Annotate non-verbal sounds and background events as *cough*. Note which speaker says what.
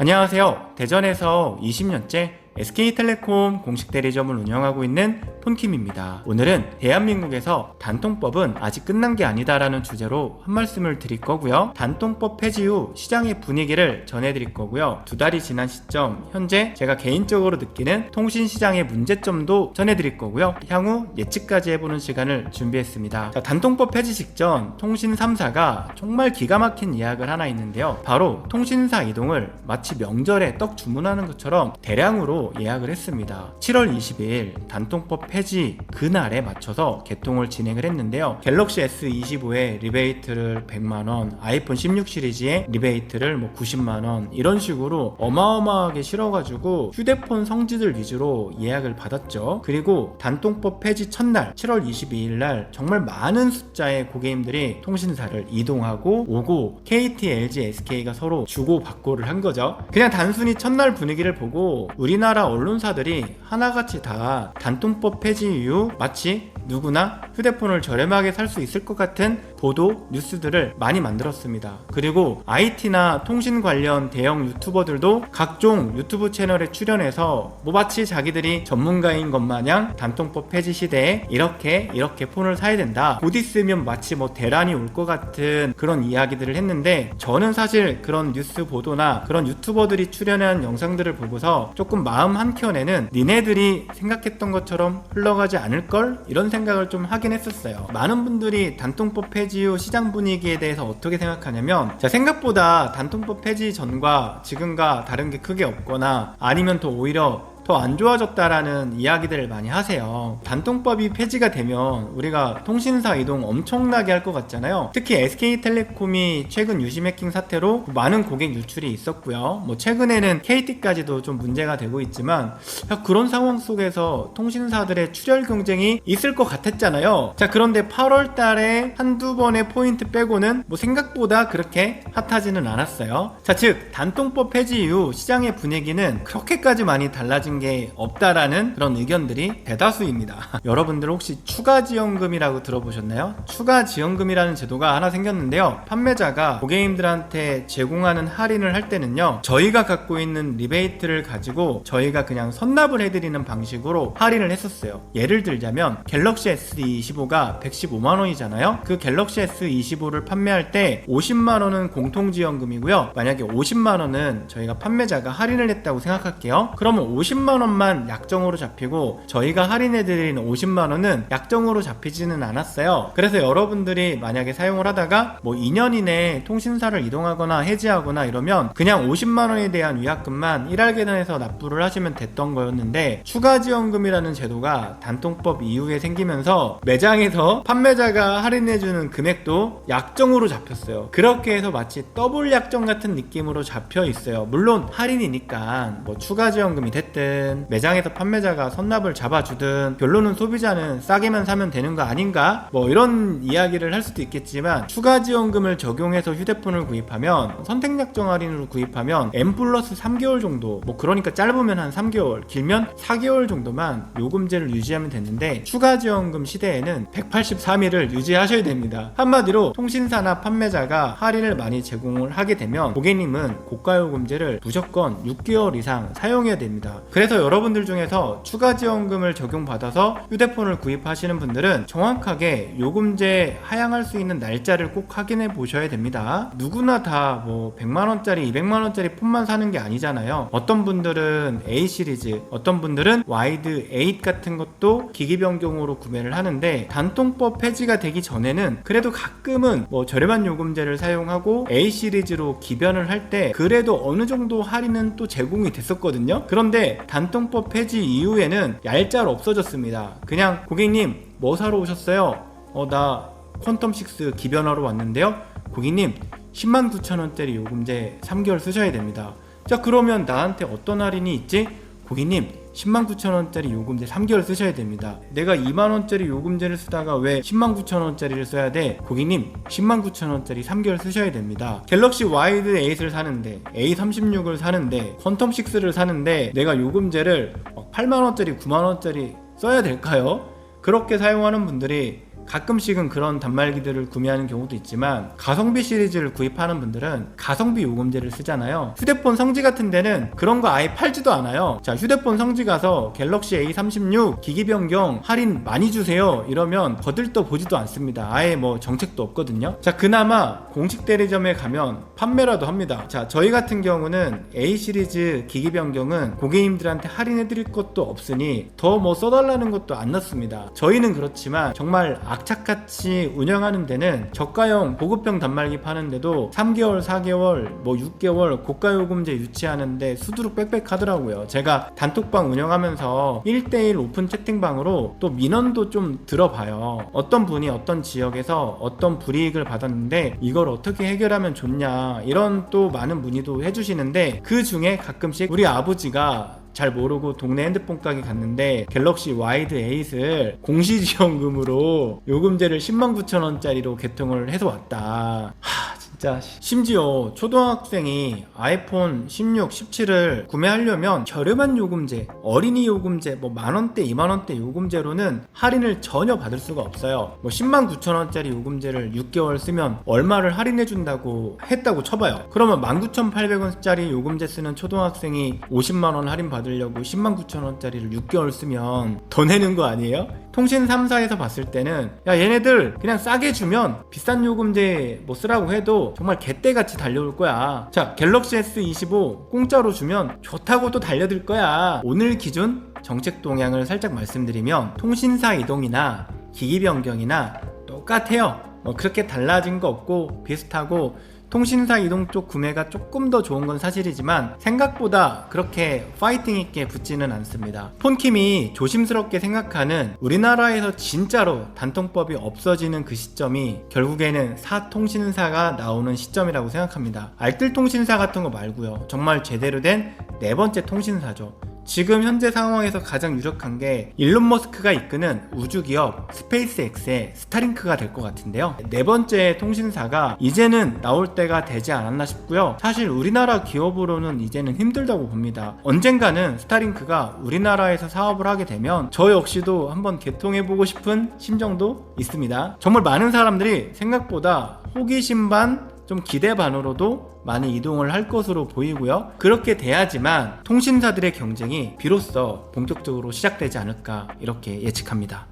Speaker 1: 안녕하세요. 대전에서 20년째 SK텔레콤 공식 대리점을 운영하고 있는 폰킴입니다. 오늘은 대한민국에서 단통법은 아직 끝난 게 아니다라는 주제로 한 말씀을 드릴 거고요. 단통법 폐지 후 시장의 분위기를 전해드릴 거고요. 두 달이 지난 시점, 현재 제가 개인적으로 느끼는 통신 시장의 문제점도 전해드릴 거고요. 향후 예측까지 해보는 시간을 준비했습니다. 자, 단통법 폐지 직전 통신 3사가 정말 기가 막힌 이야기를 하나 있는데요. 바로 통신사 이동을 마치 명절에 떡 주문하는 것처럼 대량으로 예약을 했습니다. 7월 22일 단통법 폐지 그날에 맞춰서 개통을 진행을 했는데요. 갤럭시 S25에 리베이트를 100만원, 아이폰 16 시리즈에 리베이트를 뭐 90만원, 이런 식으로 어마어마하게 실어가지고 휴대폰 성지들 위주로 예약을 받았죠. 그리고 단통법 폐지 첫날, 7월 22일 날 정말 많은 숫자의 고객님들이 통신사를 이동하고 오고 KT, LG, SK가 서로 주고받고를 한 거죠. 그냥 단순히 첫날 분위기를 보고 우리나라 언론사들이 하나같이 다 단통법 폐지 이후 마치 누구나 휴대폰을 저렴하게 살 수 있을 것 같은 보도 뉴스들을 많이 만들었습니다. 그리고 IT나 통신 관련 대형 유튜버들도 각종 유튜브 채널에 출연해서 뭐 마치 자기들이 전문가인 것 마냥 단통법 폐지 시대에 이렇게 이렇게 폰을 사야 된다. 곧 있으면 마치 뭐 대란이 올 것 같은 그런 이야기들을 했는데 저는 사실 그런 뉴스 보도나 그런 유튜버들이 출연한 영상들을 보고서 조금 마음 한켠에는 니네들이 생각했던 것처럼 흘러가지 않을 걸 이런 생각을 좀 하긴 했었어요. 많은 분들이 단통법 폐지 후 시장 분위기에 대해서 어떻게 생각하냐면 자, 생각보다 단통법 폐지 전과 지금과 다른 게 크게 없거나 아니면 더 오히려 더 안 좋아졌다라는 이야기들을 많이 하세요. 단통법이 폐지가 되면 우리가 통신사 이동 엄청나게 할 것 같잖아요. 특히 SK텔레콤이 최근 유심 해킹 사태로 많은 고객 유출이 있었고요. 뭐 최근에는 KT까지도 좀 문제가 되고 있지만 야, 그런 상황 속에서 통신사들의 출혈 경쟁이 있을 것 같았잖아요. 자 그런데 8월 달에 한두 번의 포인트 빼고는 뭐 생각보다 그렇게 핫하지는 않았어요. 자 즉 단통법 폐지 이후 시장의 분위기는 그렇게까지 많이 달라진 게 없다라는 그런 의견들이 대다수입니다. *laughs* 여러분들 혹시 추가 지원금이라고 들어보셨나요? 추가 지원금이라는 제도가 하나 생겼는데요. 판매자가 고객님들한테 제공하는 할인을 할 때는요. 저희가 갖고 있는 리베이트를 가지고 저희가 그냥 선납을 해드리는 방식으로 할인을 했었어요. 예를 들자면 갤럭시 S25가 115만 원이잖아요. 그 갤럭시 S25를 판매할 때 50만 원은 공통 지원금이고요. 만약에 50만 원은 저희가 판매자가 할인을 했다고 생각할게요. 그러면 50만 원만 약정으로 잡히고 저희가 할인해드리는 50만 원은 약정으로 잡히지는 않았어요. 그래서 여러분들이 만약에 사용을 하다가 뭐 2년 이내에 통신사를 이동하거나 해지하거나 이러면 그냥 50만 원에 대한 위약금만 1할 계단에서 납부를 하시면 됐던 거였는데 추가 지원금이라는 제도가 단통법 이후에 생기면서 매장에서 판매자가 할인해주는 금액도 약정으로 잡혔어요. 그렇게 해서 마치 더블 약정 같은 느낌으로 잡혀 있어요. 물론 할인이니까 뭐 추가 지원금이 됐든 매장에서 판매자가 선납을 잡아주든 결론은 소비자는 싸게만 사면 되는 거 아닌가? 뭐 이런 이야기를 할 수도 있겠지만 추가 지원금을 적용해서 휴대폰을 구입하면 선택 약정 할인으로 구입하면 M 플러스 3개월 정도 뭐 그러니까 짧으면 한 3개월 길면 4개월 정도만 요금제를 유지하면 되는데 추가 지원금 시대에는 183일을 유지하셔야 됩니다. 한마디로 통신사나 판매자가 할인을 많이 제공을 하게 되면 고객님은 고가 요금제를 무조건 6개월 이상 사용해야 됩니다. 그래서 여러분들 중에서 추가 지원금을 적용받아서 휴대폰을 구입하시는 분들은 정확하게 요금제 하향할 수 있는 날짜를 꼭 확인해 보셔야 됩니다. 누구나 다 뭐 100만원짜리, 200만원짜리 폰만 사는 게 아니잖아요. 어떤 분들은 A 시리즈, 어떤 분들은 와이드 8 같은 것도 기기 변경으로 구매를 하는데 단통법 폐지가 되기 전에는 그래도 가끔은 뭐 저렴한 요금제를 사용하고 A 시리즈로 기변을 할 때 그래도 어느 정도 할인은 또 제공이 됐었거든요. 그런데 단통법 폐지 이후에는 얄짤 없어졌습니다. 그냥 고객님 뭐 사러 오셨어요? 어 나 퀀텀6 기변하러 왔는데요. 고객님 10만 9천 원짜리 요금제 3개월 쓰셔야 됩니다. 자 그러면 나한테 어떤 할인이 있지? 고객님 10만 9천 원짜리 요금제 3개월 쓰셔야 됩니다. 내가 2만 원짜리 요금제를 쓰다가 왜 10만 9천 원짜리를 써야 돼? 고객님 10만 9천 원짜리 3개월 쓰셔야 됩니다. 갤럭시 와이드 8을 사는데 A36을 사는데 퀀텀 6를 사는데 내가 요금제를 8만 원짜리 9만 원짜리 써야 될까요? 그렇게 사용하는 분들이 가끔씩은 그런 단말기들을 구매하는 경우도 있지만 가성비 시리즈를 구입하는 분들은 가성비 요금제를 쓰잖아요. 휴대폰 성지 같은 데는 그런 거 아예 팔지도 않아요. 자, 휴대폰 성지 가서 갤럭시 A36 기기 변경 할인 많이 주세요. 이러면 거들떠 보지도 않습니다. 아예 뭐 정책도 없거든요. 자, 그나마 공식 대리점에 가면 판매라도 합니다. 자, 저희 같은 경우는 A 시리즈 기기 변경은 고객님들한테 할인해 드릴 것도 없으니 더 뭐 써달라는 것도 안 넣습니다. 저희는 그렇지만 정말 악착같이 운영하는 데는 저가형 보급형 단말기 파는데도 3개월, 4개월, 뭐 6개월 고가 요금제 유치하는데 수두룩 빽빽하더라고요. 제가 단톡방 운영하면서 1대1 오픈 채팅방으로 또 민원도 좀 들어봐요. 어떤 분이 어떤 지역에서 어떤 불이익을 받았는데 이걸 어떻게 해결하면 좋냐 이런 또 많은 문의도 해주시는데 그 중에 가끔씩 우리 아버지가 잘 모르고 동네 핸드폰 가게 갔는데 갤럭시 와이드 8을 공시지원금으로 요금제를 10만 9천 원짜리로 개통을 해서 왔다. 하, 진짜 심지어 초등학생이 아이폰 16, 17을 구매하려면 저렴한 요금제, 어린이 요금제, 뭐 만원대, 2만원대 요금제로는 할인을 전혀 받을 수가 없어요. 뭐 10만 9천 원짜리 요금제를 6개월 쓰면 얼마를 할인해 준다고 했다고 쳐봐요. 그러면 19,800원짜리 요금제 쓰는 초등학생이 50만 원 할인 받으려고 10만 9천 원짜리를 6개월 쓰면 더 내는 거 아니에요? 통신 3사에서 봤을 때는 야 얘네들 그냥 싸게 주면 비싼 요금제 뭐 쓰라고 해도 정말 개떼같이 달려올 거야. 자 갤럭시 S25 공짜로 주면 좋다고 또 달려들 거야. 오늘 기준 정책 동향을 살짝 말씀드리면 통신사 이동이나 기기 변경이나 똑같아요. 뭐 그렇게 달라진 거 없고 비슷하고 통신사 이동 쪽 구매가 조금 더 좋은 건 사실이지만 생각보다 그렇게 파이팅 있게 붙지는 않습니다. 폰킴이 조심스럽게 생각하는 우리나라에서 진짜로 단통법이 없어지는 그 시점이 결국에는 사통신사가 나오는 시점이라고 생각합니다. 알뜰 통신사 같은 거 말고요. 정말 제대로 된 네 번째 통신사죠. 지금 현재 상황에서 가장 유력한 게 일론 머스크가 이끄는 우주 기업 스페이스X의 스타링크가 될 것 같은데요. 네 번째 통신사가 이제는 나올 때가 되지 않았나 싶고요. 사실 우리나라 기업으로는 이제는 힘들다고 봅니다. 언젠가는 스타링크가 우리나라에서 사업을 하게 되면 저 역시도 한번 개통해보고 싶은 심정도 있습니다. 정말 많은 사람들이 생각보다 호기심 반, 좀 기대 반으로도 많이 이동을 할 것으로 보이고요. 그렇게 돼야지만 통신사들의 경쟁이 비로소 본격적으로 시작되지 않을까 이렇게 예측합니다.